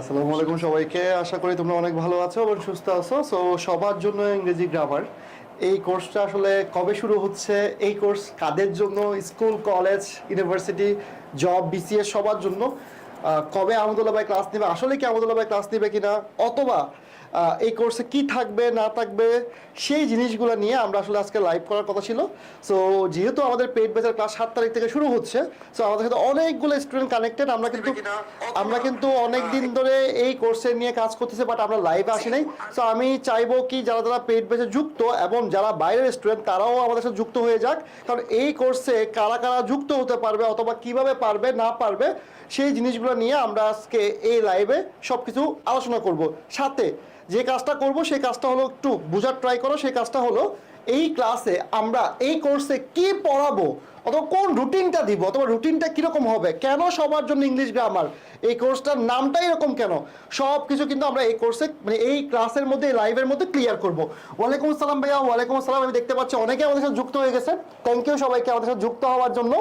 আসসালামু আলাইকুম সবাইকে। আশা করি তোমরা অনেক ভালো আছো এবং সুস্থ আছো। সো সবার জন্য ইংরেজি গ্রামার এই কোর্সটা আসলে কবে শুরু হচ্ছে? এই কোর্স কাদের জন্য? School college university job BCS সবার জন্য। কবে আহমদুল্লাহ ভাই ক্লাস নেবে? আসলে কি আহমদুল্লাহ ভাই ক্লাস নেবে কিনা? অথবা এই কোর্সে কি থাকবে না থাকবে সেই জিনিসগুলো নিয়ে আমরা আসলে আজকে লাইভ করার কথা ছিল। সো যেহেতু আমাদের পেড বেচার ক্লাস সাত তারিখ থেকে শুরু হচ্ছে সো আমাদের সাথে অনেকগুলো স্টুডেন্ট কানেক্টেড আমরা কিন্তু আমরা কিন্তু অনেক দিন ধরে এই কোর্সে নিয়ে কাজ করতেছি বাট আমরা লাইভে আসি নাই। সো আমি চাইব কি যারা যারা পেড বেচে যুক্ত এবং যারা বাইরের স্টুডেন্ট তারাও আমাদের সাথে যুক্ত হয়ে যাক। কারণ এই কোর্সে কারা কারা যুক্ত হতে পারবে অথবা কীভাবে পারবে না পারবে সেই জিনিসগুলো নিয়ে আমরা আজকে এই লাইভে সব কিছু আলোচনা করব। সাথে যে কাজটা করব সেই কাজটা হলো একটু বোঝার ট্রাই করো, সেই কাজটা হলো এই ক্লাসে আমরা এই কোর্সে কি পড়াবো অথবা কোন রুটিনটা দিব অথবা রুটিনটা কীরকম হবে, কেন সবার জন্য ইংলিশ গ্রামার এই কোর্সটার নামটাই এরকম কেন সব কিছু কিন্তু আমরা এই কোর্সে মানে এই ক্লাসের মধ্যে, এই লাইভের মধ্যে ক্লিয়ার করব। ওয়ালাইকুম আসসালাম ভাইয়া, ওয়ালাইকুম আসসালাম, আমি দেখতে পাচ্ছি অনেকে আমাদের সাথে যুক্ত হয়ে গেছে। থ্যাংক ইউ সবাইকে আমাদের সাথে যুক্ত হওয়ার জন্য।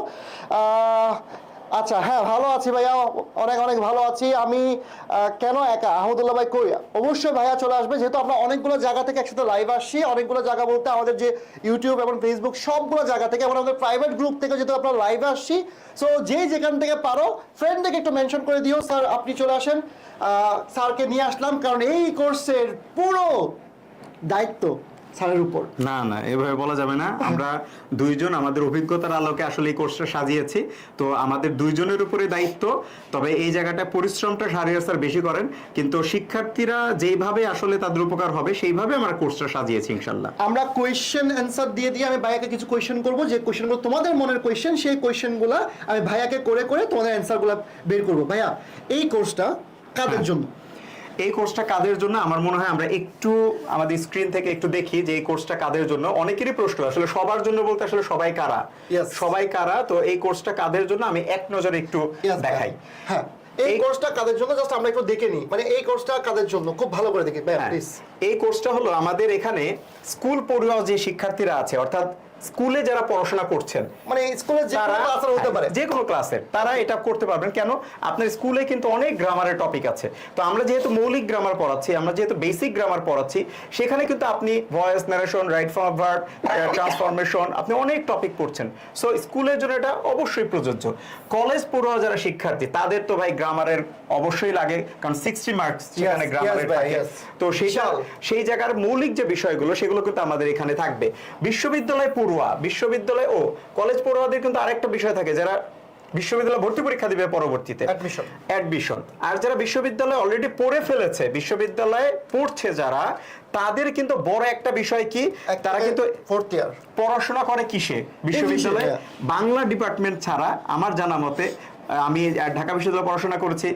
আচ্ছা হ্যাঁ ভালো আছি ভাইয়া, অনেক অনেক ভালো আছি। আমি কেন একা? আহমদুল্লাহ ভাই কই? অবশ্যই ভাইয়া চলে আসবে, যেহেতু আমরা অনেকগুলো জায়গা থেকে একসাথে লাইভ আসছি। অনেকগুলো জায়গা বলতে আমাদের যে ইউটিউব এবং ফেসবুক সবগুলো জায়গা থেকে এবং আমাদের প্রাইভেট গ্রুপ থেকে যেহেতু আমরা লাইভ আসছি। সো যে যেখান থেকে পারো ফ্রেন্ডদেরকে একটু মেনশন করে দিও স্যার আপনি চলে আসেন। স্যারকে নিয়ে আসলাম, কারণ এই কোর্সের পুরো দায়িত্ব স্যারের উপর। না না এভাবে বলা যাবে না। আমরা দুইজন আমাদের অভিজ্ঞতার আলোকে আসলে এই কোর্সটা সাজিয়েছি। তো আমাদের দুইজনের উপরে দায়িত্ব। তবে এই জায়গাটা পরিশ্রমটা সারিয়ার স্যার বেশি করেন। কিন্তু শিক্ষার্থীরা যেইভাবে আসলে তাদের উপকার হবে সেইভাবে আমরা কোর্সটা সাজিয়েছি ইনশাল্লাহ। আমরা কোয়েশ্চেন অ্যান্সার দিয়ে দিয়ে আমি ভাইয়াকে কিছু কোয়েশ্চেন করব। যে কোয়েশ্চেনগুলো তোমাদের মনের কোয়েশ্চেন সেই কোয়েশ্চেনগুলো আমি ভাইয়াকে করে করে তোমাদের অ্যান্সারগুলো বের করব। ভাইয়া এই কোর্সটা কাদের হ্যাঁ। জন্য? এই কোর্সটা কাদের জন্য? আমার মনে হয় আমরা একটু আমাদের স্ক্রিন থেকে একটু দেখি যে এই কোর্সটা কাদের জন্য। অনেকেরই প্রশ্ন আসলে সবার জন্য বলতে আসলে সবাই কারা? সবাই কারা? তো এই কোর্সটা কাদের জন্য আমি এক নজরে একটু দেখাই। হ্যাঁ। এই কোর্সটা কাদের জন্য? জাস্ট আমরা একটু দেখে নিই। মানে এই কোর্সটা কাদের জন্য? খুব ভালো করে দেখি ভাইয়া হ্যাঁ, প্লিজ এই কোর্সটা হলো আমাদের এখানে স্কুল পড়ুয়া যে শিক্ষার্থীরা আছে অর্থাৎ স্কুলে যারা পড়াশোনা করছেন মানে স্কুলে যে কোনো ক্লাসের হতে পারে। যে কোনো ক্লাসের তারা এটা করতে পারবেন। কেন? আপনার স্কুলে কিন্তু অনেক গ্রামারের টপিক আছে। তো আমরা যেহেতু মৌলিক গ্রামার পড়াচ্ছি আমরা যেহেতু বেসিক গ্রামার পড়াচ্ছি সেখানে কিন্তু আপনি voice narration right form verb transformation আপনি অনেক টপিক পড়ছেন। সো স্কুলের জন্য এটা অবশ্যই প্রযোজ্য। কলেজ পড়ুয়া যারা শিক্ষার্থী তাদের তো ভাই গ্রামারের অবশ্যই লাগে কারণ সিক্সটি মার্কস সেখানে গ্রামারের থাকে। তো বিশাল। সেই জায়গার মৌলিক যে বিষয়গুলো সেগুলো কিন্তু আমাদের এখানে থাকবে। বিশ্ববিদ্যালয় পড়ুয়া বিশ্ববিদ্যালয় ও কলেজ পড়ুয়াদের কিন্তু আরেকটা বিষয় থাকে যারা বিশ্ববিদ্যালয় ভর্তি পরীক্ষা দিবে পরবর্তীতে. অ্যাডমিশন আর যারা বিশ্ববিদ্যালয়ে অলরেডি পড়ে ফেলেছে বিশ্ববিদ্যালয়ে পড়ছে যারা তাদের কিন্তু বড় একটা বিষয় কি? তারা কিন্তু ফোর্থ ইয়ার পড়াশোনা করে কিসে? বিশ্ববিদ্যালয়ে হ্যাঁ। বাংলা ডিপার্টমেন্ট ছাড়া আমার জানা মতে আমি ঢাকা বিশ্ববিদ্যালয়ে পড়াশোনা করেছি।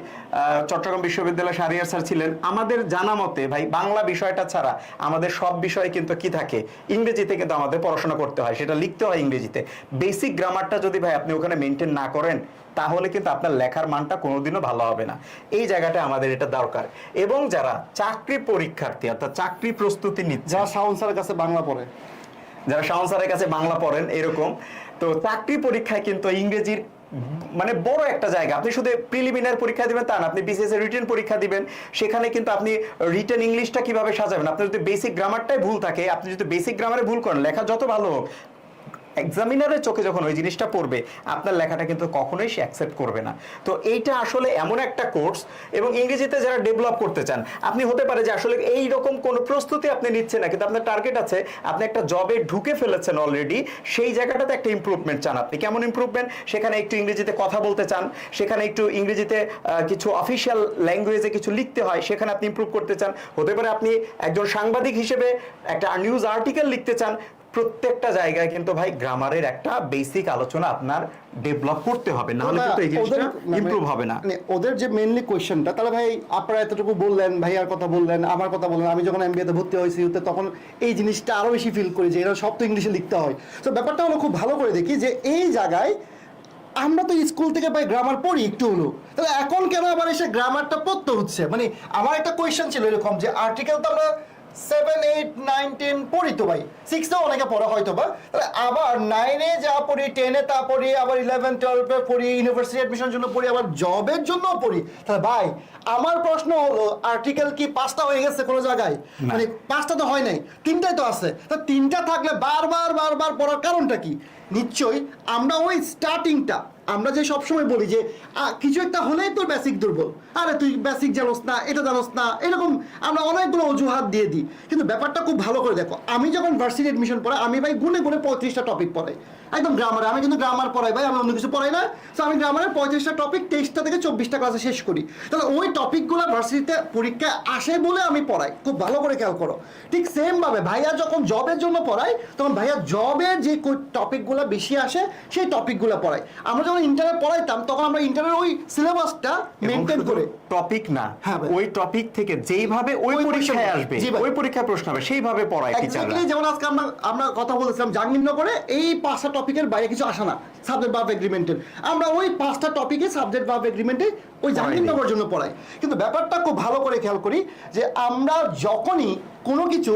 চট্টগ্রাম বিশ্ববিদ্যালয়ে সারিয়ার স্যার ছিলেন। আমাদের জানা মতে ভাই বাংলা বিষয়টা ছাড়া আমাদের সব বিষয় কিন্তু কি থাকে? ইংরেজিতে কিন্তু আমাদের পড়াশোনা করতে হয় সেটা লিখতে হয় ইংরেজিতে। বেসিক গ্রামারটা যদি ভাই আপনি ওখানে মেনটেন না করেন তাহলে কিন্তু আপনার লেখার মানটা কোনোদিনও ভালো হবে না। এই জায়গাটা আমাদের এটা দরকার। এবং যারা চাকরি পরীক্ষার্থী অর্থাৎ চাকরি প্রস্তুতি নিচ্ছে যারা শাওন স্যারের কাছে বাংলা পড়ে। যারা শাওন স্যারের কাছে বাংলা পড়েন এরকম তো চাকরি পরীক্ষায় কিন্তু ইংরেজির মানে বড় একটা জায়গা। আপনি শুধু প্রিলিমিনারি পরীক্ষা দিবেন তা না, আপনি বিসিএস এর রিটেন পরীক্ষা দিবেন। সেখানে কিন্তু আপনি রিটেন ইংলিশটা কীভাবে সাজাবেন? আপনার যদি বেসিক গ্রামারটাই ভুল থাকে, আপনি যদি বেসিক গ্রামারে ভুল করেন, লেখা যত ভালো হোক এক্সামিনারের চোখে যখন ওই জিনিসটা পড়বে, আপনার লেখাটা কিন্তু কখনোই সে অ্যাকসেপ্ট করবে না। তো এইটা আসলে এমন একটা কোর্স এবং ইংরেজিতে যারা ডেভেলপ করতে চান, আপনি হতে পারে যে আসলে এই রকম কোনো প্রস্তুতি আপনি নিচ্ছেন না, কিন্তু আপনার টার্গেট আছে, আপনি একটা জবে ঢুকে ফেলেছেন অলরেডি সেই জায়গাটাতে একটা ইমপ্রুভমেন্ট চান আপনি। কেমন ইমপ্রুভমেন্ট সেখানে একটু ইংরেজিতে কথা বলতে চান, সেখানে একটু ইংরেজিতে কিছু অফিসিয়াল ল্যাঙ্গুয়েজে কিছু লিখতে হয়, সেখানে আপনি ইমপ্রুভ করতে চান। হতে পারে আপনি একজন সাংবাদিক হিসেবে একটা নিউজ আর্টিকেল লিখতে চান প্রত্যেকটা জায়গায় কিন্তু ভাই গ্রামারের একটা বেসিক আলোচনা আপনার ডেভেলপ করতে হবে না হলে কিন্তু এই জিনিসটা ইমপ্রুভ হবে না। মানে ওদের যে মেইনলি কোয়েশ্চেনটা তাহলে ভাই আপনারা এতটুকু বললেন ভাইয়ার কথা বললেন আমার কথা বললেন আমি যখন এমবিএতে ভর্তি হয়েছি তখন এই জিনিসটা আরও বেশি ফিল করি যে এরা সব তো ইংলিশে লিখতে হয়। তো ব্যাপারটা হলো খুব ভালো করে দেখি যে এই জায়গায় আমরা তো স্কুল থেকে ভাই গ্রামার পড়ি একটু হলো তাহলে এখন কেন আবার এসে গ্রামারটা পড়তে হচ্ছে? মানে আমার একটা কোয়েশ্চেন ছিল এরকম যে আর্টিকেল তো আমরা সেভেন এইট নাইন টেন পড়ি তো ভাই। সিক্সেও অনেকে পড়া হয়তো বা। আবার নাইনে যা পড়ি টেনে তা পড়ি আবার ইলেভেন টুয়েলভে পড়ি ইউনিভার্সিটি অ্যাডমিশনের জন্য পড়ি আবার জবের জন্য পড়ি। তাহলে ভাই আমার প্রশ্ন হলো আর্টিকেল কি পাঁচটা হয়ে গেছে কোনো জায়গায়। মানে পাঁচটা তো হয় নাই তিনটাই তো আছে। তা তিনটা থাকলে বারবার বারবার পড়ার কারণটা কি? নিশ্চয়ই আমরা ওই স্টার্টিংটা আমরা যে সবসময় বলি যে কিছু একটা হলেই তোর বেসিক দুর্বল। আরে তুই বেসিক জানোস না, এটা জানোস না, এরকম আমরা অনেকগুলো অজুহাত দিয়ে দিই। কিন্তু ব্যাপারটা খুব ভালো করে দেখো, আমি যখন ভার্সিটি এডমিশন পড়াই, আমি ভাই গুনে গুনে পঁয়ত্রিশটা টপিক পড়াই। একদম গ্রামারে আমি কিন্তু গ্রামার পড়াই ভাই, আমি অন্য কিছু পড়াই না। তো আমি গ্রামারের পঁয়ত্রিশটা টপিক তেইশটা থেকে চব্বিশটা ক্লাসে শেষ করি। তাহলে ওই টপিকগুলো ভার্সিটিতে পরীক্ষা আসে বলে আমি পড়াই। খুব ভালো করে খেয়াল করো। ঠিক সেমভাবে ভাইয়া যখন জবের জন্য পড়াই তখন ভাইয়া জবের যে টপিকগুলো বেশি আসে, সেই টপিকগুলো পড়াই আমরা যখন ইন্টারে পড়াইতাম তখন আমরা ইন্টারের ওই সিলেবাসটা মেনটেন করে। টপিক না হ্যাঁ ওই টপিক থেকে যেইভাবে ওই পরীক্ষায় আসবে ওই পরীক্ষায় প্রশ্ন হবে সেইভাবে পড়ায় টিচাররা এক্স্যাক্টলি যেমন আজকে আমরা আমরা কথা বলেছিলাম জাহাঙ্গীরনগরে এই পাঁচটা টপিকের বাইরে কিছু আসে না সাবজেক্ট ভাব এগ্রিমেন্টের আমরা ওই পাঁচটা টপিকে সাবজেক্ট ভাব এগ্রিমেন্টে ওই জাহাঙ্গীরনগরের জন্য পড়াই। কিন্তু ব্যাপারটা খুব ভালো করে খেয়াল করি যে আমরা যখনই কোনো কিছু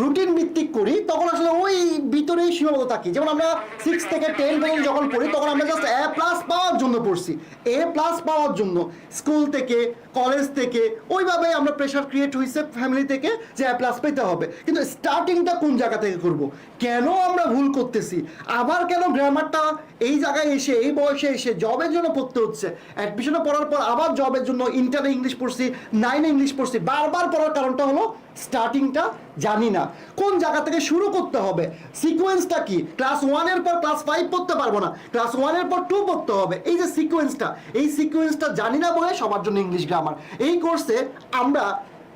রুটিন ভিত্তিক করি, তখন আসলে ওই ভিতরেই সীমাবদ্ধ থাকি। যেমন আমরা সিক্স থেকে টেন পর্যন্ত যখন পড়ি, তখন আমরা জাস্ট এ প্লাস পাওয়ার জন্য পড়ছি। এ প্লাস পাওয়ার জন্য স্কুল থেকে কলেজ থেকে ওইভাবে আমরা প্রেশার ক্রিয়েট হয়েছে ফ্যামিলি থেকে যে এ প্লাস পেতে হবে। কিন্তু স্টার্টিংটা কোন জায়গা থেকে করব? কেন আমরা ভুল করতেছি? আবার কেন গ্রামারটা এই জায়গায় এসে, এই বয়সে এসে জবের জন্য পড়তে হচ্ছে? অ্যাডমিশনে পড়ার পর আবার জবের জন্য ইন্টারে ইংলিশ পড়ছি নাইনে ইংলিশ পড়ছি। বারবার পড়ার কারণটা হলো স্টার্টিংটা জানি না। কোন জায়গা থেকে শুরু করতে হবে? সিকোয়েন্সটা কি? ক্লাস ওয়ানের পর ক্লাস ফাইভ পড়তে পারব না। ক্লাস ওয়ানের পর টু পড়তে হবে। এই যে সিকোয়েন্সটা এই সিকোয়েন্সটা জানি না বলে সবার জন্য ইংলিশ গ্রামার এই কোর্সে আমরা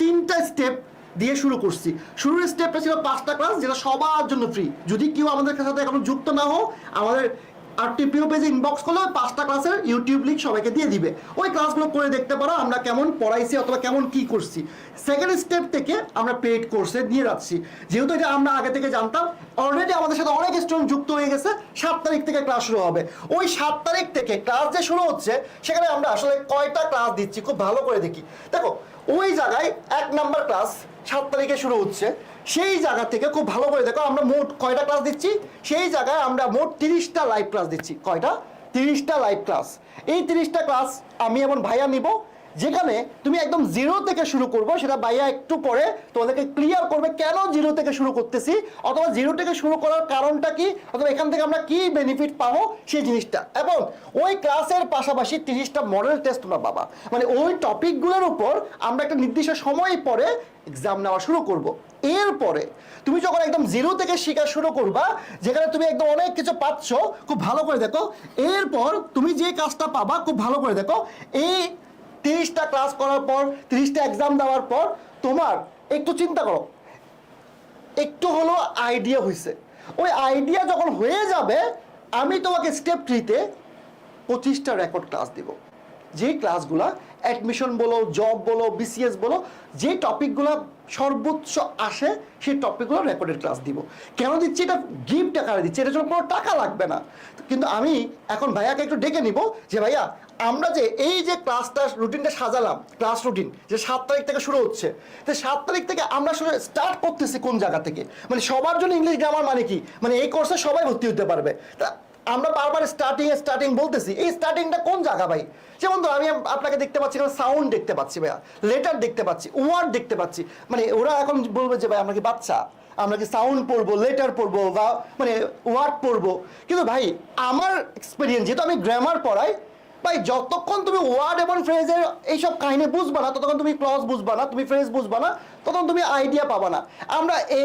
তিনটা স্টেপ দিয়ে শুরু করছি। শুরুর স্টেপটা ছিল পাঁচটা ক্লাস যেটা সবার জন্য ফ্রি যদি কেউ আমাদের সাথে এখনও যুক্ত না হো আমাদের আর টিপিও পেজে ইনবক্স করলে পাঁচটা ক্লাসের ইউটিউব লিঙ্ক সবাইকে দিয়ে দিবে। ওই ক্লাসগুলো করে দেখতে পারো আমরা কেমন পড়াইছি অথবা কেমন কি করছি। সেকেন্ড স্টেপ থেকে আমরা পেড কোর্সে নিয়ে যাচ্ছি। যেহেতু এটা আমরা আগে থেকে জানতাম অলরেডি আমাদের সাথে অনেক স্টুডেন্ট যুক্ত হয়ে গেছে, সাত তারিখ থেকে ক্লাস শুরু হবে। ওই সাত তারিখ থেকে ক্লাস যে শুরু হচ্ছে, সেখানে আমরা আসলে কয়টা ক্লাস দিচ্ছি খুব ভালো করে দেখি। দেখো ওই জায়গায় এক নাম্বার ক্লাস সাত তারিখে শুরু হচ্ছে। সেই জায়গা থেকে খুব ভালো করে দেখো, আমরা মোট কয়টা ক্লাস দিচ্ছি? সেই জায়গায় আমরা মোট তিরিশটা লাইভ ক্লাস দিচ্ছি। কয়টা? তিরিশটা লাইভ ক্লাস এই তিরিশটা ক্লাস আমি এবং ভাইয়া নিব। যেখানে তুমি একদম জিরো থেকে শুরু করব, সেটা ভাইয়া একটু পরে তোমাদেরকে ক্লিয়ার করবে কেন জিরো থেকে শুরু করতেছি, অথবা জিরো থেকে শুরু করার কারণটা কি, অথবা এখান থেকে আমরা কি বেনিফিট পাবো সেই জিনিসটা। এবং ওই ক্লাসের পাশাপাশি তিরিশটা মডেল টেস্ট তোমরা পাবা। মানে ওই টপিকগুলোর উপর আমরা একটা নির্দিষ্ট সময় পরে এক্সাম নেওয়া শুরু করব। এরপরে তুমি যখন একদম জিরো থেকে শেখা শুরু করবা, যেখানে তুমি একদম অনেক কিছু পাচ্ছ, খুব ভালো করে দেখো। এরপর তুমি যে কাজটা পাবা, খুব ভালো করে দেখো। এই তিরিশটা ক্লাস করার পর, তিরিশটা এক্সাম দেওয়ার পর তোমার একটু চিন্তা করো। একটু হলো আইডিয়া হয়েছে ওই আইডিয়া যখন হয়ে যাবে, আমি তোমাকে স্টেপ থ্রিতে পঁচিশটা রেকর্ড ক্লাস দিব। যেই ক্লাসগুলো অ্যাডমিশন বলো জব বলো বিসিএস বলো, যে টপিকগুলো সর্বোচ্চ আসে, সেই টপিকগুলো রেকর্ডেড ক্লাস দিব। কেন দিচ্ছি? এটা গিফট আকারে দিচ্ছি। এটার জন্য কোনো টাকা লাগবে না। কিন্তু আমি এখন ভাইয়াকে একটু ডেকে নিব যে, ভাইয়া আমরা যে এই যে ক্লাসটা, রুটিনটা সাজালাম, ক্লাস রুটিন, যে সাত তারিখ থেকে শুরু হচ্ছে তো সাত তারিখ থেকে আমরা আসলে স্টার্ট করতেছি কোন জায়গা থেকে? মানে সবার জন্য ইংলিশ গ্রামার মানে কি? মানে এই কোর্সে সবাই ভর্তি হতে পারবে। তা আমরা বারবার স্টার্টিং স্টার্টিং বলতেছি, এই স্টার্টিংটা কোন জায়গা ভাই? যেমন ধর আমি আপনাকে দেখতে পাচ্ছি, এখানে সাউন্ড দেখতে পাচ্ছি ভাইয়া লেটার দেখতে পাচ্ছি ওয়ার্ড দেখতে পাচ্ছি। মানে ওরা এখন বলবে যে ভাই, আমরা কি বাচ্চা? আমরা কি সাউন্ড পড়ব লেটার পড়ব বা মানে ওয়ার্ড পড়ব? কিন্তু ভাই, আমার এক্সপিরিয়েন্স যেহেতু আমি গ্রামার পড়াই ভাই, যতক্ষণ তুমি ওয়ার্ড এবং ফ্রেজের এইসব কাহিনী বুঝবা না, ততক্ষণ তুমি ক্লজ বুঝবা না, তুমি ফ্রেজ বুঝবা না তখন তুমি আইডিয়া পাবা না। আমরা এ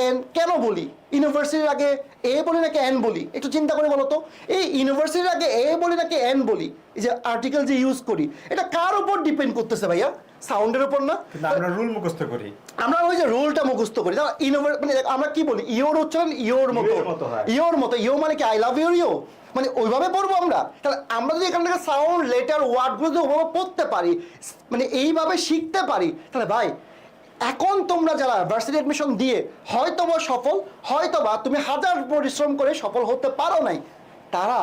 এন কেন বলি? ইউনিভার্সিটির আগে এ বলি নাকি এন বলি? একটু চিন্তা করে বলো তো। এই ইউনিভার্সিটির আগে এ বলি নাকি এন বলি? এই যে আর্টিকেল যে ইউজ করি, এটা কার উপর ডিপেন্ড করতেছে ভাইয়া? সাউন্ডের উপর না? আমরা রুল মুখস্থ করি। আমরা ওই যে রুলটা মুখস্থ করি। তাহলে ইনোভেট মানে আমরা কি বলি? ইওর উচ্চারণ ইওর মতো। ইওর মতো হয়। মতো। ইও মানে কি? আই লাভ ইউর ইও মানে ওইভাবে পড়ব আমরা। তাহলে আমরা যদি এখান থেকে সাউন্ড লেটার ওয়ার্ডগুলো যদি ওভাবে পড়তে পারি মানে এইভাবে শিখতে পারি তাহলে ভাই এখন তোমরা যারা ভার্সিটি অ্যাডমিশন দিয়ে হয়তো বা সফল হয়তো বা তুমি হাজার পরিশ্রম করে সফল হতে পারো নাই তারা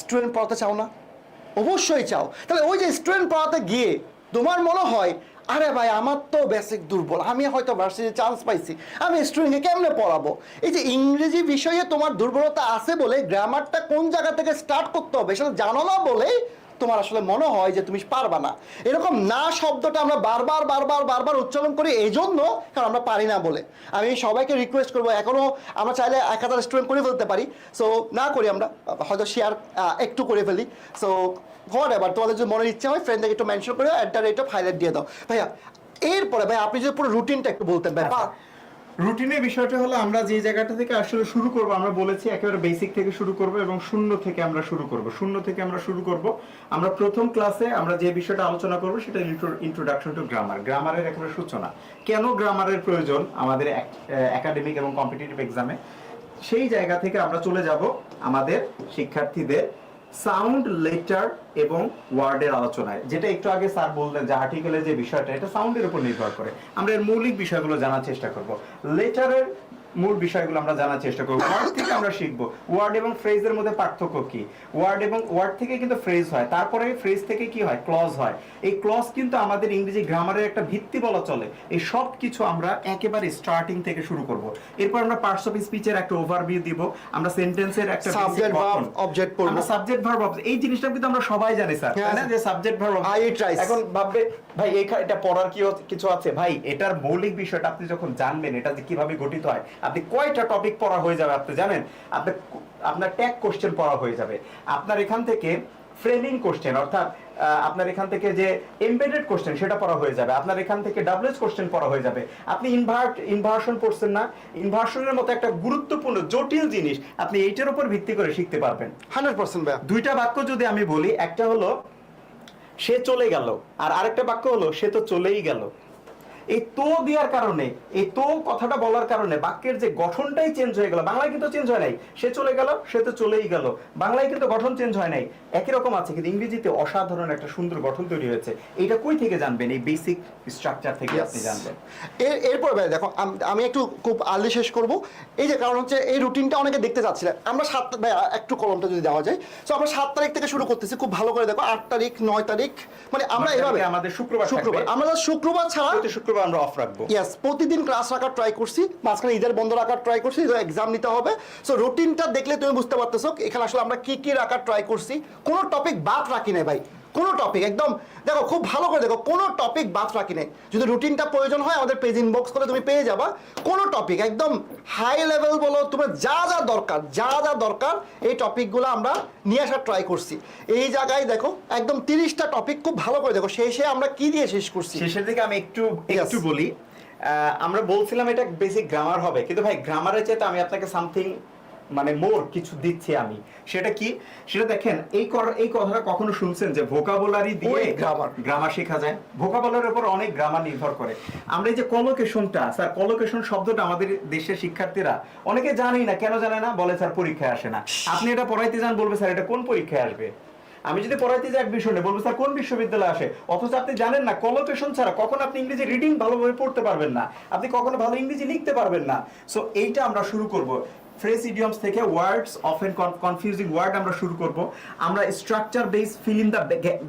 স্টুডেন্ট পড়াতে চাও না। অবশ্যই চাও। তাহলে ওই যে স্টুডেন্ট পড়াতে গিয়ে তোমার মনে হয়, আরে ভাই, আমার তো বেসিক দুর্বল, আমি হয়তো ভার্সিটি চান্স পাইছি, আমি স্টুডেন্টকে কেমনে পড়াবো? এই যে ইংরেজি বিষয়ে তোমার দুর্বলতা আছে বলে গ্রামারটা কোন জায়গা থেকে স্টার্ট করতে হবে সেটা জানো না বলেই তোমার আসলে মনে হয় যে তুমি পারবা না। এরকম না শব্দটা আমরা বারবার বারবার বারবার উচ্চারণ করি এই জন্য কারণ আমরা পারি না বলে। আমি সবাইকে রিকোয়েস্ট করব, এখনও আমরা চাইলে এক হাজার স্টুডেন্ট করে ফেলতে পারি। সো না করি আমরা, হয়তো শেয়ার একটু করে ফেলি। সো হোয়াট তোমাদের যদি মনের ইচ্ছা হয় ফ্রেন্ডকে একটু মেনশন করে at the rate of highlight দিয়ে দাও। ভাইয়া, এরপরে ভাই, আপনি যদি পুরো রুটিনটা একটু বলতেন ভাই। রুটিনের বিষয়টা হলো আমরা যে জায়গাটা থেকে আসলে শুরু করব, আমরা বলেছি একেবারে বেসিক থেকে শুরু করব এবং শূন্য থেকে আমরা শুরু করব। শূন্য থেকে আমরা শুরু করব। আমরা প্রথম ক্লাসে আমরা যে বিষয়টা আলোচনা করব, সেটা ইন্ট্রোডাকশন টু গ্রামার গ্রামারের একেবারে সূচনা। কেন গ্রামারের প্রয়োজন আমাদের একাডেমিক এবং কম্পিটিটিভ এক্সামে সেই জায়গা থেকে আমরা চলে যাব আমাদের শিক্ষার্থীদের সাউন্ড লেটার এবং ওয়ার্ডের আলোচনায়, যেটা একটু আগে স্যার বললেন যে আর্টিকেলের যে বিষয়টা, এটা সাউন্ডের উপর নির্ভর করে। আমরা এর মৌলিক বিষয়গুলো জানার চেষ্টা করব। লেটারের মূল বিষয়গুলো আমরা জানার চেষ্টা করব। ওয়ার্ড থেকে আমরা শিখব। ওয়ার্ড এবং ফ্রেজের মধ্যে পার্থক্য কি? ওয়ার্ড এবং ওয়ার্ড থেকে কিন্তু ফ্রেজ হয়। তারপরে ফ্রেজ থেকে কি হয়? ক্লজ হয়। এই ক্লজ কিন্তু আমাদের ইংরেজি গ্রামারের একটা ভিত্তি বলা চলে। এই সব কিছু আমরা একেবারে স্টার্টিং থেকে শুরু করব। এরপর আমরা পার্টস অফ স্পিচের একটা ওভারভিউ দিব। আমরা সেন্টেন্সের একটা verb, গঠন। object পড়ব। আমরা সাবজেক্ট ভার্ব এই জিনিসটা কিন্তু আমরা সবাই জানি স্যার হ্যাঁ, তাই না? যে সাবজেক্ট ভার্ব I tries. এখন ভাববে ভাই এটা পড়ার কি কিছু আছে? ভাই এটার মৌলিক বিষয়টা আপনি যখন জানবেন এটা যে কীভাবে গঠিত হয় আপনি কয়টা টপিক পড়া হয়ে যাবে আপনি জানেন? আপনি আপনার ট্যাগ কোশ্চেন পড়া হয়ে যাবে। আপনার এখান থেকে ফ্রেমিং কোশ্চেন অর্থাৎ আপনার এখান থেকে যে এমবেডেড কোশ্চেন সেটা পড়া হয়ে যাবে। আপনার এখান থেকে ডাবলেজ কোশ্চেন পড়া হয়ে যাবে। আপনি ইনভার্ট ইনভার্সন পড়ছেন না। ইনভার্সনের মতো একটা গুরুত্বপূর্ণ জটিল জিনিস আপনি এইটার উপর ভিত্তি করে শিখতে পারবেন। হান্ড্রেড পার্সেন্ট ভাইয়া। দুইটা বাক্য যদি আমি বলি একটা হলো সে চলে গেল আর আরেকটা বাক্য হলো সে তো চলেই গেল। এই তো দেওয়ার কারণে এই তো কথাটা বলার কারণে বাক্যের যে গঠনটাই চেঞ্জ হয়ে গেল। বাংলায় কিন্তু চেঞ্জ হয় নাই। সে চলে গেল সে তো চলেই গেল। বাংলায় কিন্তু গঠন চেঞ্জ হয় নাই। একই রকম আছে কিন্তু ইংরেজিতে অসাধারণ একটা সুন্দর গঠন তৈরি হয়েছে। এটা কই থেকে জানবেন? এই বেসিক স্ট্রাকচার থেকে আপনি জানবেন। এর এরপর ভাই দেখো আমি একটু খুব আর্লি শেষ করব। এই যে কারণ হচ্ছে এই রুটিনটা অনেকে দেখতে চাচ্ছিল আমরা সাত ভাই একটু কলমটা যদি দেওয়া যায়। তো আমরা সাত তারিখ থেকে শুরু করতেছি। খুব ভালো করে দেখো আট তারিখ নয় তারিখ মানে আমরা এভাবে আমাদের শুক্রবার শুক্রবার। আমরা শুক্রবার ছাড়া প্রতি শুক্রবার আমরা অফ রাখব? ইয়েস প্রতিদিন ক্লাস রাখার ট্রাই করছি, মাঝখানে ঈদের বন্ধ রাখার ট্রাই করছি এক্সাম নিতে হবে। সো রুটিনটা দেখলে তুমি বুঝতে পারতেছো, এখানে আসলে আমরা কি কি রাখার ট্রাই করছি, কোনো টপিক বাদ রাখি না ভাই। কোনো টপিক একদম দেখো খুব ভালো করে দেখো কোনো টপিক বাদ রাখি নেই। যদি রুটিনটা প্রয়োজন হয় আমাদের পেজ ইনবক্স করে তুমি পেয়ে যাবা। কোনো টপিক একদম হাই লেভেল বলো তোমার যা যা দরকার যা যা দরকার এই টপিকগুলো আমরা নিয়ে আসার ট্রাই করছি। এই জায়গায় দেখো একদম তিরিশটা টপিক খুব ভালো করে দেখো শেষে আমরা কি দিয়ে শেষ করছি? শেষের দিকে আমি একটু. একটু বলি আমরা বলছিলাম এটা বেসিক গ্রামার হবে কিন্তু ভাই গ্রামারের চেয়ে আমি আপনাকে সামথিং মানে মোর কিছু দিচ্ছি আমি। সেটা কি? সেটা দেখেন এই এই কথাটা কখনো শুনছেন যে ভোকাবুলারি দিয়ে grammar। গ্রামার শেখা যায়? ভোকাবুলারির উপর অনেক গ্রামার নির্ভর করে। আমরা এই যে কলোকেশনটা স্যার কলোকেশন শব্দটা আমাদের দেশের শিক্ষার্থীরা অনেকে জানেই না কেন জানে না? বলে স্যার পরীক্ষায় আসে না। আপনি এটা পড়াইতে যান বলবে স্যার এটা কোন পরীক্ষায় আসবে আমি যদি পড়াইতে যাই এক বিষয় বলব স্যার কোন বিশ্ববিদ্যালয়ে আসে অথচ আপনি জানেন না কলোকেশন ছাড়া কখন আপনি ইংরেজি রিডিং ভালোভাবে পড়তে পারবেন না আপনি কখনো ভালো ইংরেজি লিখতে পারবেন না সো এইটা আমরা শুরু করব ফ্রেজ ইডিয়মস থেকে ওয়ার্ডস অফেন কনফিউজিং ওয়ার্ড আমরা শুরু করব। আমরা structure base fill in the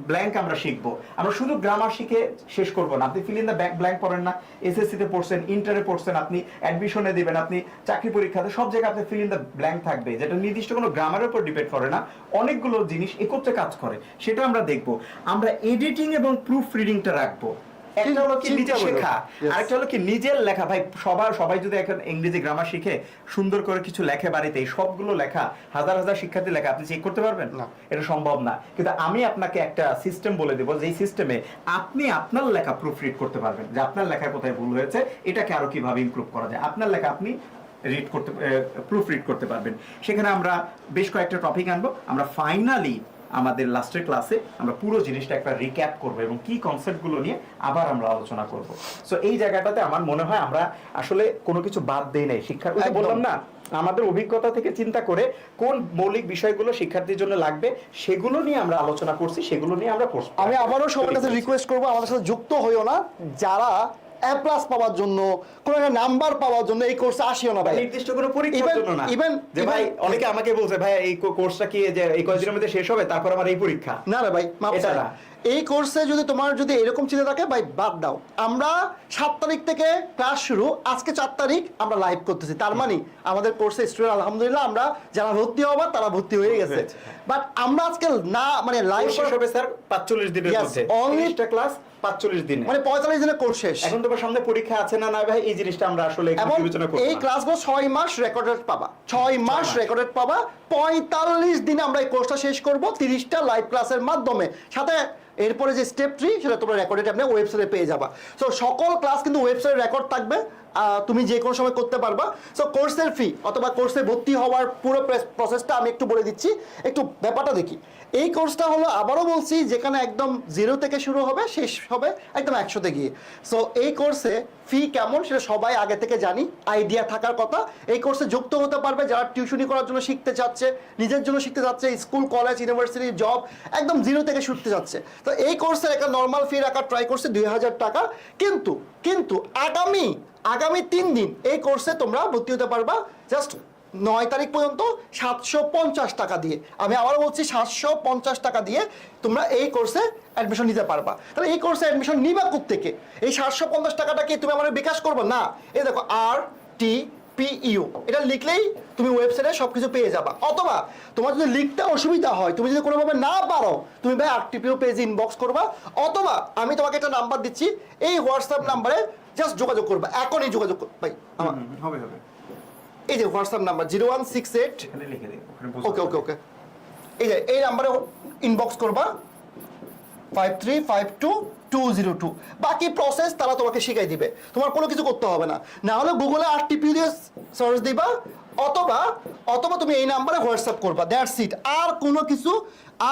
blank আমরা শিখব। আমরা শুধু গ্রামার শিখে শেষ করব না। আপনি ফিল ইন দ্য ব্ল্যাঙ্ক পড়েন না। এসএসসি তে পড়ছেন ইন্টারে পড়ছেন, আপনি অ্যাডমিশনে দিবেন, আপনি চাকরি পরীক্ষাতে, সব জায়গায় আপনি ফিল ইন দ্য ব্ল্যাঙ্ক থাকবে। যেটা নির্দিষ্ট কোনো গ্রামারের উপর ডিপেন্ড করে না। অনেকগুলো জিনিস একত্রে কাজ করে। সেটা আমরা দেখব। আমরা এডিটিং এবং প্রুফ রিডিংটা রাখব। একটা হলো কি নিজে শেখা আরেকটা হলো কি নিজের লেখা। ভাই সবার সবাই যদি এখন ইংরেজি গ্রামার শিখে সুন্দর করে কিছু লেখে বাড়িতে এই সবগুলো লেখা হাজার হাজার শিক্ষার্থী লেখা আপনি চেক করতে পারবেন? না। এটা সম্ভব না। কিন্তু আমি আপনাকে একটা সিস্টেম বলে দেবো যে সিস্টেমে আপনি আপনার লেখা প্রুফ রিড করতে পারবেন যে আপনার লেখায় কোথায় ভুল হয়েছে এটাকে আরও কীভাবে ইমপ্রুভ করা যায়। আপনার লেখা আপনি রিড করতে প্রুফ রিড করতে পারবেন। সেখানে আমরা বেশ কয়েকটা টপিক আনব। আমরা ফাইনালি আমাদের লাস্টের ক্লাসে আমরা পুরো জিনিসটা একটা রিক্যাপ করব এবং কি কনসেপ্টগুলো নিয়ে আবার আমরা আলোচনা করব। সো এই জায়গাটাতে আমার মনে হয় আমরা আসলে কোনো কিছু বাদ দেই নাই। শিক্ষার। বললাম না আমাদের অভিজ্ঞতা থেকে চিন্তা করে কোন মৌলিক বিষয়গুলো শিক্ষার্থীর জন্য লাগবে সেগুলো নিয়ে আমরা আলোচনা করছি সেগুলো নিয়ে আমরা আমি আবারও সবার কাছে রিকোয়েস্ট করব আমাদের সাথে যুক্ত হইও না। যারা এ প্লাস পাওয়ার জন্য কোনো একটা নাম্বার পাওয়ার জন্য এই কোর্সে আসিও না ভাই নির্দিষ্ট কোনো পরীক্ষার জন্য না। even- যে ভাই অনেকে আমাকে বলছে ভাই এই কোর্সটা কি যে এই কয়েকদিনের মধ্যে শেষ হবে তারপর আমার এই পরীক্ষা? না না ভাই মাপ এটা না। এই কোর্সে যদি তোমার যদি এরকম চিন্তা থাকে ভাই বাদ দাও। আমরা সাত তারিখ থেকে ক্লাস শুরু আজকে চার তারিখ আমরা লাইভ করতেছি। তার মানে আমাদের কোর্সে স্টুডেন্ট আলহামদুলিল্লাহ আমরা যারা ভর্তি হবার তারা ভর্তি হয়ে গেছে। বাট আমরা আজকে না মানে লাইভ শেষ হবে স্যার পাঁচচল্লিশ দিনের মধ্যে। ক্লাস পাঁচচল্লিশ দিনে। মানে পঁয়তাল্লিশ দিনে কোর্স শেষ। এখন তোমার সামনে পরীক্ষা আছে না না ভাই এই জিনিসটা আমরা আসলে একটু বিবেচনা করব এই। ক্লাসগুলো ছয় মাস রেকর্ডেড পাবা। ছয় মাস মাস। রেকর্ডেড পাবা। পঁয়তাল্লিশ দিনে আমরা এই কোর্সটা শেষ করব তিরিশটা লাইভ ক্লাসের মাধ্যমে। সাথে এরপরে যে স্টেপ থ্রি সেটা তোমরা রেকর্ডেড আপনি ওয়েবসাইটে পেয়ে যাবা। সো সকল ক্লাস কিন্তু ওয়েবসাইটে রেকর্ড থাকবে। তুমি যে কোনো সময় করতে পারবা। সো কোর্সের ফি অথবা কোর্সে ভর্তি হওয়ার পুরো প্রসেসটা আমি একটু বলে দিচ্ছি। একটু ব্যাপারটা দেখি। এই কোর্সটা হলো আবারও বলছি, যেখানে একদম জিরো থেকে শুরু হবে, শেষ হবে একদম একশোতে গিয়ে। সো এই কোর্সে ফি কেমন সেটা সবাই আগে থেকে জানি আইডিয়া থাকার কথা। এই কোর্সে যুক্ত হতে পারবে যারা টিউশনি করার জন্য শিখতে চাচ্ছে, নিজের জন্য শিখতে চাচ্ছে স্কুল কলেজ ইউনিভার্সিটি জব একদম জিরো থেকে শিখতে যাচ্ছে তো এই কোর্সের একটা নর্মাল ফি রাখার ট্রাই করছে, দুই হাজার টাকা। কিন্তু কিন্তু আগামী আগামী তিন দিন এই কোর্সে তোমরা ভর্তি হতে পারবা জাস্ট নয় তারিখ পর্যন্ত সাতশো পঞ্চাশ টাকা দিয়ে। আমি আবারও বলছি, সাতশো পঞ্চাশ টাকা দিয়ে তোমরা এই কোর্সে অ্যাডমিশন নিতে পারবা। তাহলে এই কোর্সে অ্যাডমিশন নিবা থেকে এই সাতশো পঞ্চাশ টাকাটা কি তুমি আমার বিকাশ করবে? না। এই দেখো আর টি পিইউ এটা লিখলেই তুমি ওয়েবসাইটে সব কিছু পেয়ে যাবা। অথবা তোমার যদি লিখতে অসুবিধা হয়, তুমি যদি কোনোভাবে না পারো, তুমি ভাই আর আরটিপিও পেজে ইনবক্স করবা। অথবা আমি তোমাকে একটা নাম্বার দিচ্ছি, এই হোয়াটসঅ্যাপ নাম্বারে জাস্ট যোগাযোগ করবা এখনই যোগাযোগ ভাই আমার হবে হবে। এই যে WhatsApp number zero one six eight okay okay okay এই যে এই নাম্বারে ইনবক্স করবা। Five three five two two zero two বাকি প্রসেস তারা তোমাকে শিখাই দিবে। তোমার কোনো কিছু করতে হবে না। না হলে গুগলে আর টিপি দিয়ে সার্চ দিবা অথবা অথবা তুমি এই নাম্বারে হোয়াটসঅ্যাপ করবা। দ্যাটস ইট আর কোনো কিছু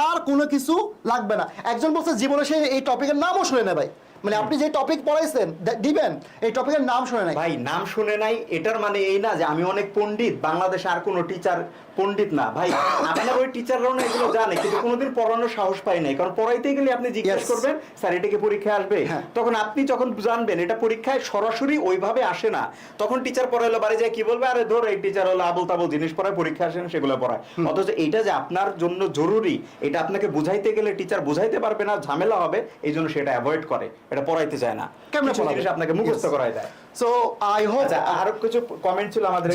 আর কোনো কিছু লাগবে না। একজন বলছে জীবনে সে এই টপিকের নামও শুনে নেয় ভাই। মানে আপনি যে টপিক পড়াইছেন দিবেন, এই টপিকের নাম শুনে নাই। ভাই, নাম শুনে নাই, এটার মানে এই না যে আমি অনেক পণ্ডিত, বাংলাদেশে আর কোনো টিচার পণ্ডিত না। ভাই আপনার ওই টিচাররাও না এগুলো জানে কিন্তু কোনোদিন পড়ানোর সাহস পাই নাই। কারণ পড়াইতে গেলে আপনি জিজ্ঞেস করবেন স্যার এটা কি পরীক্ষায় আসবে? হ্যাঁ। তখন আপনি যখন জানবেন এটা পরীক্ষায় সরাসরি ওইভাবে আসে না। তখন টিচার পড়াইলো বাড়ি যায় কি বলবে? আরে ধর এই টিচার হলো আবল তাবল জিনিস পড়ায় পরীক্ষা আসে না সেগুলো পড়ায়। অথচ এটা যে আপনার জন্য জরুরি এটা আপনাকে বুঝাইতে গেলে টিচার বুঝাইতে পারবে না ঝামেলা হবে এই জন্য সেটা অ্যাভয়েড করে। এটা পড়াইতে চায় না। কেমন জিনিস আপনাকে মুখস্থ. করায় দেয়। সো আই হোপ আরও কিছু কমেন্ট ছিল আমাদের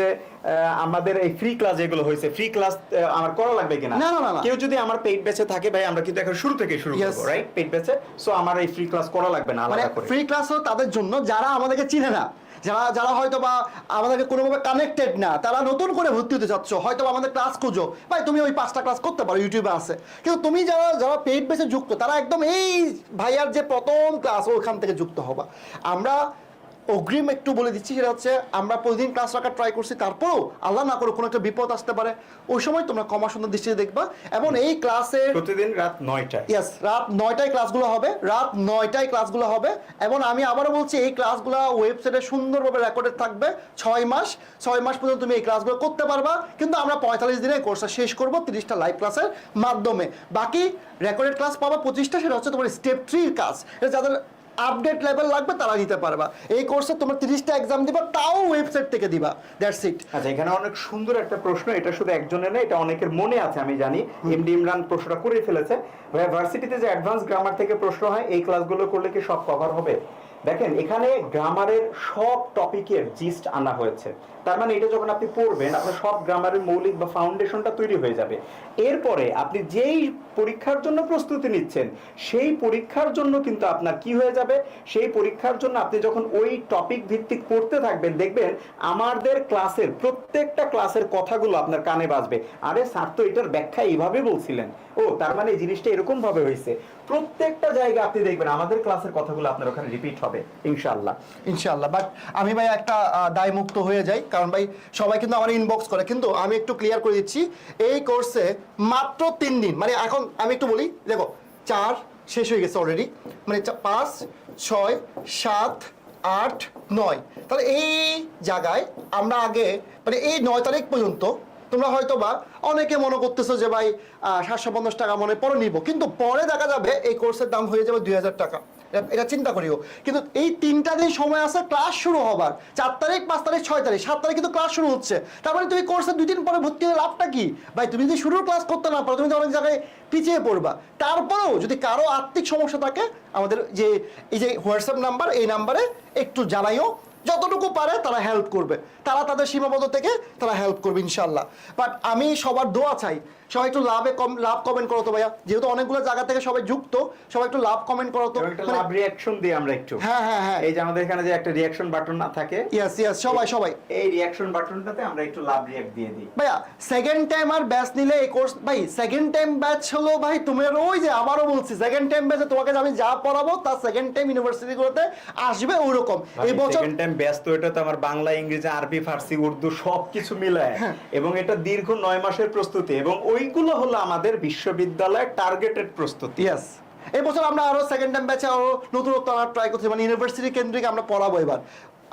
যে আমাদের এই ফ্রি ক্লাস যেগুলো হয়েছে ফ্রি ক্লাস আমার করা লাগবে কিনা? না, না, না। কেউ যদি আমার পেইড ব্যাচে থাকে ভাই আমরা কিন্তু এখন শুরু থেকে শুরু করব রাইট পেইড ব্যাচে সো আমার এই ফ্রি ক্লাস করা লাগবে না মানে আলাদা করে। ফ্রি ক্লাস হলো তাদের জন্য যারা আমাদেরকে চিনে না যারা যারা হয়তো বা আমাদেরকে কোনোভাবে কানেক্টেড না তারা নতুন করে ভর্তি হতে চাচ্ছ হয়তো আমাদের ক্লাস খুঁজো। ভাই তুমি ওই পাঁচটা ক্লাস করতে পারো ইউটিউবে আছে। কিন্তু তুমি যারা যারা পেইড বেসে যুক্ত তারা একদম এই ভাইয়ার যে প্রথম ক্লাস ওখান থেকে যুক্ত হবা। আমরা অগ্রিম একটু বলে দিচ্ছি সেটা হচ্ছে আমরা প্রতিদিন ক্লাস রাখার ট্রাই করছি তারপরেও আল্লাহ না করে কোনো একটা বিপদ আসতে পারে। ওই সময় তোমরা কমা সুন্দর দৃষ্টিতে দেখবা এবং এই ক্লাসের প্রতিদিন রাত নয়টায়। ইয়েস রাত নয়টায় ক্লাসগুলো হবে রাত নয়টায় ক্লাসগুলো হবে এবং আমি আবারও বলছি এই ক্লাসগুলো ওয়েবসাইটে সুন্দরভাবে রেকর্ডেড থাকবে ছয় মাস। ছয় মাস পর্যন্ত তুমি এই ক্লাসগুলো করতে পারবা কিন্তু আমরা পঁয়তাল্লিশ দিনে কোর্সটা শেষ করব তিরিশটা লাইভ ক্লাসের মাধ্যমে। বাকি রেকর্ডেড ক্লাস পাবা পঁচিশটা সেটা হচ্ছে তোমার স্টেপ থ্রির কাজ। এটা যাদের আপডেট লেভেল লাগবে তারা নিতে পারবা। এই কোর্সে তোমরা তিরিশটা এক্সাম দিবা তাও ওয়েবসাইট থেকে দিবা। দ্যাটস ইট আচ্ছা এখানে অনেক সুন্দর একটা প্রশ্ন এটা শুধু একজনের না এটা অনেকের মনে আছে আমি জানি। এমডি ইমরান প্রশ্নটা করে ফেলেছে। ভার্সিটিতে যে অ্যাডভান্স গ্রামার থেকে প্রশ্ন হয় এই ক্লাসগুলো করলে কি সব কভার হবে? দেখেন এখানে গ্রামারের সব টপিকের জিস্ট আনা হয়েছে। তার মানে এটা যখন আপনি পড়বেন, আপনার সব গ্রামারের মৌলিক বা ফাউন্ডেশনটা তৈরি হয়ে যাবে। এরপরে আপনি যেই পরীক্ষার জন্য প্রস্তুতি নিচ্ছেন, সেই পরীক্ষার জন্য কিন্তু আপনার কি হয়ে যাবে? সেই পরীক্ষার জন্য আপনি যখন ওই টপিক ভিত্তিক পড়তে থাকবেন, দেখবেন আমাদের ক্লাসের প্রত্যেকটা ক্লাসের কথাগুলো আপনার কানে বাজবে। আরে স্যার তো এটার ব্যাখ্যা এইভাবে বলছিলেন। ও, তার মানে এই জিনিসটা এরকম ভাবে হয়েছে। প্রত্যেকটা জায়গা আপনি দেখবেন আমাদের ক্লাসের কথাগুলো আপনার ওখানে রিপিট হবে, ইনশাআল্লাহ। ইনশাল্লাহ বাট আমি ভাই একটা দায়মুক্ত হয়ে যাই। কারণ ভাই, সবাই কিন্তু আমার ইনবক্স করে। কিন্তু আমি একটু ক্লিয়ার করে দিচ্ছি, এই কোর্সে মাত্র তিন দিন মানে এখন আমি একটু বলি, দেখো, চার শেষ হয়ে গেছে অলরেডি মানে পাঁচ, ছয়, সাত, আট, নয়। তাহলে এই জায়গায় আমরা আগে মানে এই নয় তারিখ পর্যন্ত তোমরা হয়তো বা অনেকে মনে করতেছো যে ভাই সাতশো পঞ্চাশ টাকা মনে পরে নিব, কিন্তু পরে দেখা যাবে এই কোর্সের দাম হয়ে যাবে দুই হাজার টাকা। এটা- চিন্তা করিও। কিন্তু এই তিনটা দিন সময় আছে ক্লাস শুরু হবার। চার তারিখ, পাঁচ তারিখ, ছয় তারিখ, সাত তারিখ কিন্তু ক্লাস শুরু হচ্ছে। তারপরে তুমি কোর্সে দুই দিন পরে ভর্তি হলে লাভটা কি? ভাই, তুমি যদি শুরুর ক্লাস করতে না পারো, তুমি তো অনেক জায়গায় পিছিয়ে পড়বা। তারপরেও যদি কারও আর্থিক সমস্যা থাকে, আমাদের যে, এই যে হোয়াটসঅ্যাপ নাম্বার এই নাম্বারে একটু জানাইও। যতটুকু পারে তারা হেল্প করবে। তারা তাদের সীমাবদ্ধ থেকে তারা হেল্প করবে ইনশাল্লাহ বাট আমি সবার দোয়া চাই সবাই একটু লাভে কম লাভ কমেন্ট করো তো ভাইয়া। যেহেতু অনেকগুলো জায়গা থেকে সবাই যুক্ত সবাই একটু লাভ কমেন্ট করো তো। মানে- লাভ রিয়াকশন দিই আমরা একটু। হ্যাঁ হ্যাঁ হ্যাঁ। এই যে আমাদের এখানে যে একটা রিয়াকশন বাটন না থাকে ইয়েস ইয়েস সবাই সবাই। এই রিয়াকশন বাটনটাতে আমরা একটু লাভ রিয়াক্ট দিয়ে দিই। ভাইয়া সেকেন্ড টাইম আর ব্যাচ নিলে এই কোর্স ভাই সেকেন্ড টাইম ব্যাচ হলো ভাই তুমি ওই যে আবারও বলছি সেকেন্ড টাইম ব্যাচে তোমাকে আমি যা পড়াবো তার সেকেন্ড টাইম ইউনিভার্সিটি ইউনিভার্সিটিগুলোতে আসবে ওরকম এই বছর টাইম ব্যস্ত এটা তো আমার বাংলা ইংরেজি আরবি ফার্সি উর্দু সবকিছু মিলায়। হ্যাঁ। এবং এটা দীর্ঘ নয় মাসের প্রস্তুতি। এবং ওইগুলো হলো আমাদের বিশ্ববিদ্যালয়ের টার্গেটেড প্রস্তুতি। ইয়াস এই বছর আমরা আরও সেকেন্ড টাইম ব্যাচে আরও নতুন ট্রাই করছি। মানে ইউনিভার্সিটি কেন্দ্রিক আমরা পড়াবো এবার।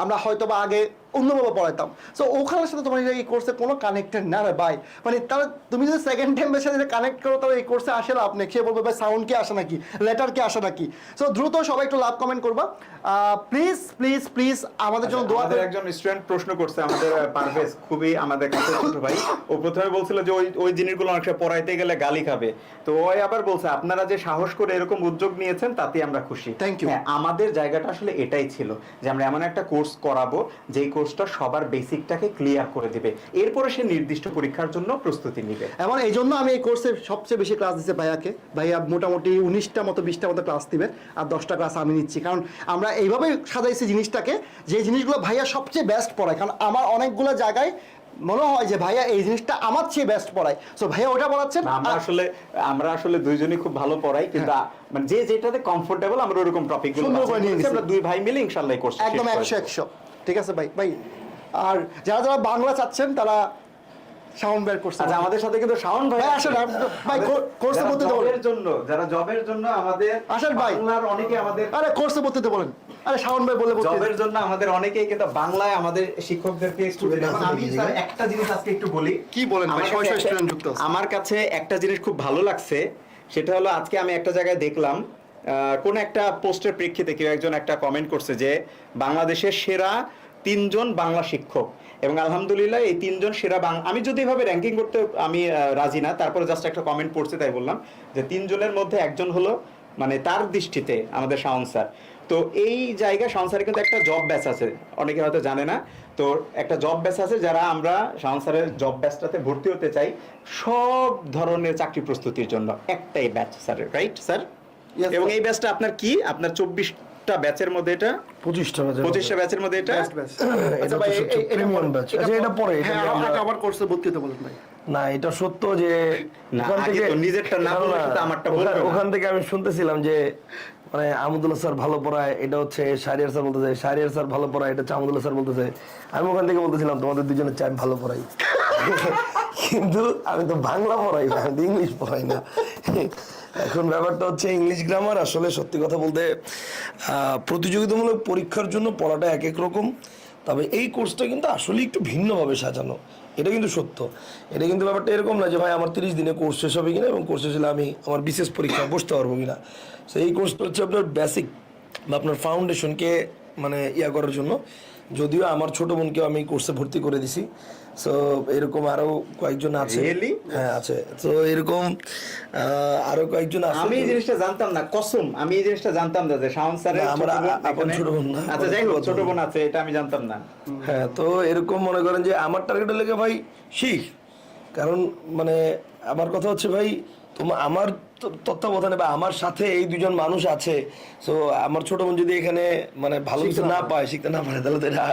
আমরা হয়তো বা আগে অন্যভাবে পড়াইতাম। সো ওখানের সাথে তোমার এই কোর্সে কোনো কানেক্টেড না রে ভাই। মানে তাহলে তুমি যদি সেকেন্ড টাইম এর সাথে কানেক্ট করো তাহলে এই কোর্সে আসে না আপনি সে বলবে ভাই সাউন্ড কি আসে নাকি? লেটার কি আসে নাকি? সো দ্রুত সবাই একটু লাভ কমেন্ট করবা। প্লিজ প্লিজ প্লিজ আমাদের জন্য দোয়া আমাদের একজন স্টুডেন্ট প্রশ্ন করছে আমাদের পারভেজ। খুবই আমাদের কাছে ছোট ভাই। ও প্রথমে বলছিল যে ওই ওই জিনিসগুলো অনেক সময় পড়াইতে গেলে গালি খাবে। তো ওই আবার বলছে আপনারা যে সাহস করে এরকম উদ্যোগ নিয়েছেন তাতে আমরা খুশি। থ্যাংক. হ্যাঁ, আমাদের জায়গাটা আসলে এটাই ছিল যে আমরা এমন একটা কোর্স করাবো যেই কোর্সটা সবার বেসিকটাকে ক্লিয়ার করে দিবে। এরপরে সে নির্দিষ্ট পরীক্ষার জন্য প্রস্তুতি নিবে। এমন এই জন্য আমি এই কোর্সে সবচেয়ে বেশি ক্লাস দিচ্ছি ভাইয়াকে। ভাইয়া মোটামুটি উনিশটা মতো বিশটা মতো ক্লাস দিবে আর দশটা ক্লাস আমি নিচ্ছি। কারণ আমরা এইভাবে সাজাইছি জিনিসটাকে যে জিনিসগুলো ভাইয়া সবচেয়ে বেস্ট পড়ায়। কারণ আমার অনেকগুলো জায়গায় মনে হয় যে ভাইয়া এই জিনিসটা আমার চেয়ে বেস্ট পড়ায়। সো ভাইয়া ওটা পড়াচ্ছেন আমরা আসলে আমরা আসলে দুইজনই খুব ভালো পড়াই কিন্তু আ- মানে যে যেটাতে কমফোর্টেবল আমরা ওরকম টপিকগুলো আমরা দুই ভাই মিলে ইনশাআল্লাহ কোর্স একদম একশো একশো। ঠিক আছে ভাই ভাই আর যারা যারা বাংলা চাচ্ছেন তারা সাউন্ড বের করছে আচ্ছা আমাদের সাথে কিন্তু শাওন ভাই আসেন, ভাই, কোর্সে বলেন। জন্য যারা জবের জন্য আমাদের আসেন, ভাই। বাংলার অনেকে আমাদের আরে কোর্সে হতে বলেন আরে সাউন্ড ভাই বলে ভর্তি জবের জন্য আমাদের অনেকেই কিন্তু বাংলায় আমাদের শিক্ষকদেরকে এখন আমি স্যার একটা জিনিস আজকে একটু বলি কি বলেন ভাই? ছয় ছয় একটা- যুক্ত আছে। আমার কাছে একটা জিনিস খুব ভালো লাগছে সেটা হলো আজকে আমি একটা জায়গায় দেখলাম কোন একটা পোস্টের প্রেক্ষিতে কেউ একজন একটা কমেন্ট করছে যে বাংলাদেশের সেরা তিনজন বাংলা শিক্ষক। এবং আলহামদুলিল্লাহ এই তিনজন সেরা বাং আমি যদি এভাবে র্যাঙ্কিং করতে আমি রাজি না, তারপরে জাস্ট একটা কমেন্ট পড়ছে তাই বললাম যে তিনজনের মধ্যে একজন হলো মানে তার দৃষ্টিতে আমাদের শাওন স্যার। তো এই জায়গায় শাওন স্যারের কিন্তু একটা জব ব্যাচ আছে, অনেকে হয়তো জানে না। তো একটা জব ব্যাচ আছে যারা আমরা স্যারের জব ব্যাচটাতে ভর্তি হতে চাই সব ধরনের চাকরি প্রস্তুতির জন্য, একটাই ব্যাচ স্যার রাইট স্যার? এবং এই ব্যাচটা আপনার কি? আপনার চব্বিশটা ব্যাচের মধ্যে এটা? পঁচিশটা বাজে পঁচিশটা ব্যাচের মধ্যে এটা? Best, best। এটা আচ্ছা ভাই, সত্যি এই- এই- এটা পরে- এটা এটা পরে, এটা নিয়ে আমরা- আমাকে আবার কোর্সে ভর্তি হতে বলেন ভাই। না এটা সত্য যে ওখান থেকে নিজেরটা না বললে না, তো আমারটা ওখান- বলবে না। ওখান থেকে আমি শুনতেছিলাম যে মানে স্যার ভালো পড়ায় এটা হচ্ছে শাহরিয়ার স্যার বলতেছে শাহরিয়ার স্যার ভালো পড়ায় এটা হচ্ছে আমদুল্লাহ স্যার বলতেছে। আমি ওখান থেকে বলতেছিলাম তোমাদের দুজনের চাই ভালো পড়াই। কিন্তু আমি তো বাংলা পড়াই না, আমি তো ইংলিশ পড়াই না। এখন ব্যাপারটা হচ্ছে ইংলিশ গ্রামার আসলে সত্যি কথা বলতে প্রতিযোগিতামূলক পরীক্ষার জন্য পড়াটা এক এক রকম, তবে এই কোর্সটা কিন্তু আসলে একটু ভিন্নভাবে সাজানো। এটা কিন্তু সত্য। এটা কিন্তু ব্যাপারটা এরকম না যে, ভাই, আমার তিরিশ দিনে কোর্স শেষ হবে কিনা এবং কোর্স শেষ হলে আমি আমার বিশেষ পরীক্ষা বসতে পারব কিনা? তো এই কোর্সটা হচ্ছে আপনার বেসিক বা আপনার ফাউন্ডেশনকে মানে ইয়া করার জন্য। যদিও আমার ছোট বোনকেও আমি কোর্সে ভর্তি করে দিছি। সো এরকম আরও কয়েকজন আছে। হ্যাঁ আছে। তো এরকম আরও কয়েকজন আছে। আমি এই জিনিসটা জানতাম না কসম। আমি এই জিনিসটা জানতাম না যে শাওন স্যারের না, আমার আপন ছোট বোন না, আচ্ছা যাই হোক ছোট বোন। আছে এটা আমি জানতাম না। হ্যাঁ তো এরকম মনে করেন যে আমার টার্গেটের লেগে ভাই শিখ। কারণ মানে আমার কথা হচ্ছে ভাই তোমার আমার তত্ত্বাবধানে বা আমার সাথে এই দুজন মানুষ আছে তো আমার ছোট বোন যদি এখানে মানে ভালো কিছু না পায় শিখতে না পারে তাহলে তো এটা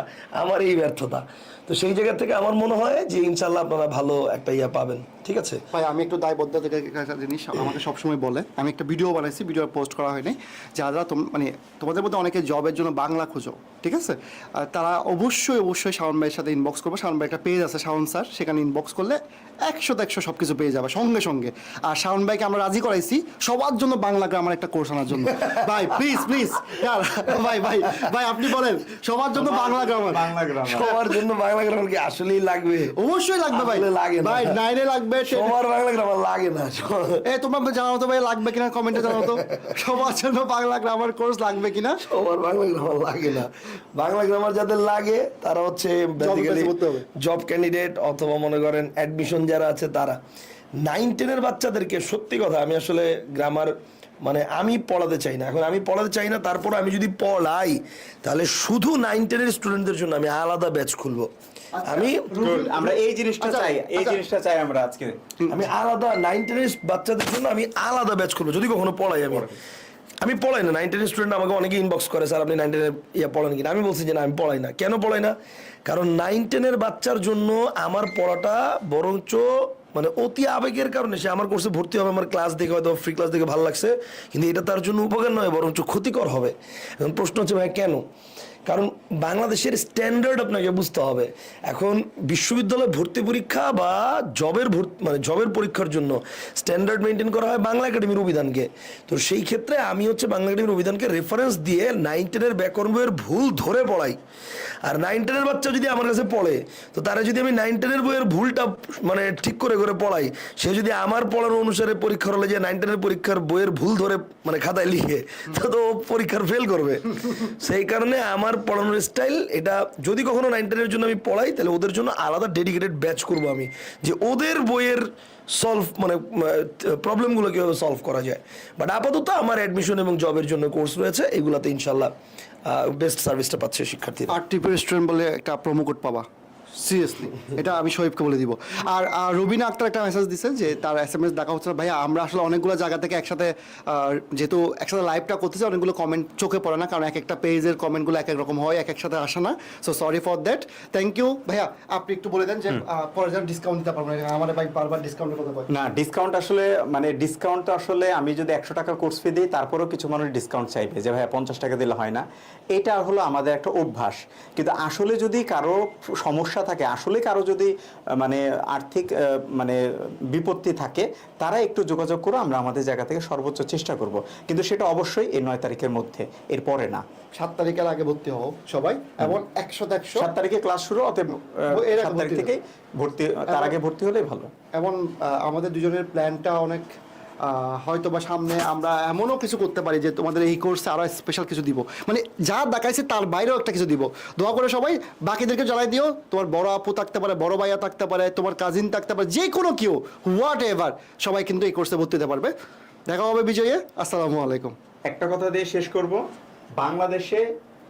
আমার এই ব্যর্থতা। তো সেই জায়গা থেকে আমার মনে হয় যে ইনশাল্লাহ আপনারা ভালো একটা ইয়া পাবেন। ঠিক আছে? ভাই আমি একটু দায়বদ্ধ থেকে একটা জিনিস আমাকে সবসময় বলে। আমি একটা ভিডিও বানাইছি ভিডিও পোস্ট করা হয়নি। যারা তোম- মানে তোমাদের মধ্যে অনেকে জবের জন্য বাংলা খোঁজো ঠিক আছে? আর তারা অবশ্যই অবশ্যই শাওন ভাইয়ের সাথে ইনবক্স করবে। শাওন ভাই একটা পেজ আছে শাওন স্যার সেখানে ইনবক্স করলে একশো একশো সব কিছু পেয়ে যাবে সঙ্গে সঙ্গে। আর শাওন ভাইকে আমরা রাজি করাইছি সবার জন্য বাংলা গ্রামার একটা কোর্স আনার জন্য। ভাই প্লিজ প্লিজ ভাই ভাই ভাই আপনি বলেন সবার জন্য বাংলা গ্রামার বাংলা গ্রামার সবার জন্য বাংলা গ্রামার কি আসলেই লাগবে? অবশ্যই লাগবে ভাই। লাগে। ভাই নাইনে লাগবে সবার বাংলা গ্রামার লাগে না এ তোমরা জানাও তো ভাই লাগবে কিনা কমেন্টে জানাও তো। সবার জন্য বাংলা গ্রামার কোর্স লাগবে কিনা? সবার বাংলা গ্রামার লাগে না। বাংলা গ্রামার যাদের লাগে তারা হচ্ছে। জব ক্যান্ডিডেট অথবা মনে করেন অ্যাডমিশন যারা আছে তারা। নাইন টেনের বাচ্চাদেরকে সত্যি কথা আমি আসলে গ্রামার মানে আমি পড়াতে চাই না। এখন আমি পড়াতে চাই না তারপর আমি যদি পড়াই তাহলে শুধু নাইন টেনের স্টুডেন্টদের জন্য আমি আলাদা ব্যাচ খুলবো। আমি আমরা এই জিনিসটা আচ্ছা, চাই এই আচ্ছা। জিনিসটা চাই আমরা আজকে। আমি আলাদা নাইন টেনের বাচ্চাদের জন্য আমি আলাদা ব্যাচ করব যদি কখনো পড়াই আমি। আমি পড়াই না নাইন টেনের স্টুডেন্ট আমাকে অনেকে ইনবক্স করে স্যার আপনি নাইন টেনের ইয়ে পড়ান কিনা? আমি বলছি যে না আমি পড়াই না। কেন পড়াই না? কারণ নাইন টেনের বাচ্চার জন্য আমার পড়াটা বরঞ্চ মানে অতি আবেগের কারণে সে আমার কোর্সে ভর্তি হবে, আমার ক্লাস দেখে হয়তো ফ্রি ক্লাস দেখে ভালো লাগছে, কিন্তু এটা তার জন্য উপকার নয়, বরঞ্চ ক্ষতিকর হবে। এখন প্রশ্ন হচ্ছে ভাই, কেন? কারণ বাংলাদেশের স্ট্যান্ডার্ড আপনাকে বুঝতে হবে। এখন বিশ্ববিদ্যালয় ভর্তি পরীক্ষা বা জবের ভর্তি মানে জবের পরীক্ষার জন্য স্ট্যান্ডার্ড মেনটেন করা হয় বাংলা একাডেমির অভিধানকে। তো সেই ক্ষেত্রে আমি হচ্ছে বাংলা একাডেমির অভিধানকে রেফারেন্স দিয়ে নাইন টেনের ব্যাকরণ বইয়ের ভুল ধরে পড়াই। আর নাইন টেনের বাচ্চা যদি আমার কাছে পড়ে, তো তারা যদি আমি নাইন টেনের বইয়ের ভুলটা মানে ঠিক করে করে পড়াই, সে যদি আমার পড়ানো অনুসারে পরীক্ষার হলে যে নাইন টেনের পরীক্ষার বইয়ের ভুল ধরে মানে খাতায় লিখে, তো তো পরীক্ষার ফেল করবে। সেই কারণে আমার পড়ানোর স্টাইল এটা যদি কখনো নাইন টেনের জন্য আমি পড়াই, তাহলে ওদের জন্য আলাদা ডেডিকেটেড ব্যাচ করব আমি, যে ওদের বইয়ের সলভ মানে প্রবলেমগুলো কীভাবে সলভ করা যায়। বাট আপাতত আমার অ্যাডমিশন এবং জবের জন্য কোর্স রয়েছে, এগুলাতে ইনশাল্লাহ বেস্ট সার্ভিসটা পাচ্ছে শিক্ষার্থী আর টিপি রেস্টুরেন্ট বলে একটা প্রমো কোড পাবা। সিরিয়াসলি এটা আমি শহীদকে বলে দিব। আর আর রবিনা আক্তার একটা মেসেজ দিছে যে তার এস এম এস দেখা হচ্ছে না, ভাইয়া আমরা আসলে অনেকগুলো জায়গা থেকে একসাথে যেহেতু একসাথে লাইভটা করতেছি অনেকগুলো কমেন্ট চোখে পড়ে না কারণ এক একটা পেজের কমেন্টগুলো এক এক রকম হয় এক একসাথে আসে না। So sorry for that thank you ভাইয়া আপনি একটু বলে দেন যে পরে যেন ডিসকাউন্ট দিতে পারব না আমার ভাই বারবার ডিসকাউন্টের কথা না ডিসকাউন্ট আসলে মানে ডিসকাউন্ট আসলে আমি যদি একশো টাকা কোর্স ফি দিই তারপরেও কিছু মানুষ ডিসকাউন্ট চাইবে যে ভাইয়া পঞ্চাশ টাকা দিলে হয় না। এটা হলো আমাদের একটা অভ্যাস। কিন্তু আসলে যদি কারও সমস্যা থাকে আসলে কারও যদি মানে আর্থিক মানে বিপত্তি থাকে তারা একটু যোগাযোগ করো আমরা আমাদের জায়গা থেকে সর্বোচ্চ চেষ্টা করব। কিন্তু সেটা অবশ্যই এই নয় তারিখের মধ্যে এর পরে না। সাত তারিখের আগে ভর্তি হও সবাই এবং একশো একশো সাত তারিখে ক্লাস শুরু অতএব সাত তারিখ ভর্তি থেকেই ভর্তি তার আগে ভর্তি হলেই ভালো। এবং আমাদের দুজনের প্ল্যানটা অনেক হয়তো বা সামনে আমরা এমনও কিছু করতে পারি যে তোমাদের এই কোর্সে আরও স্পেশাল কিছু দিব। মানে যা দেখাইছে তার বাইরেও একটা কিছু দিব। দোয়া করে সবাই বাকিদেরকে জানাই দিও। তোমার বড় আপু থাকতে পারে বড় ভাইয়া থাকতে পারে তোমার কাজিন থাকতে পারে যে কোনো কেউ হোয়াট এভার সবাই কিন্তু এই কোর্সে ভর্তি হতে পারবে। দেখা হবে বিজয়ে আসসালামু আলাইকুম। একটা কথা দিয়ে শেষ করব। বাংলাদেশে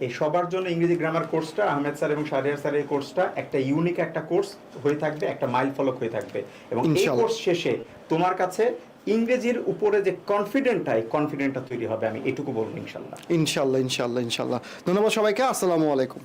এই সবার জন্য ইংরেজি গ্রামার কোর্সটা আহমেদ স্যার এবং শাহরিয়ার স্যার এই কোর্সটা একটা ইউনিক একটা কোর্স হয়ে থাকবে একটা মাইল ফলক হয়ে থাকবে। এবং এই কোর্স শেষে তোমার কাছে ইংরেজির উপরে যে কনফিডেন্টটা এই কনফিডেন্টটা তৈরি হবে, আমি এটুকু বলব ইনশাল্লাহ। ইনশাল্লাহ ইনশাল্লাহ ইনশাল্লাহ। ধন্যবাদ সবাইকে, আসসালামু আলাইকুম।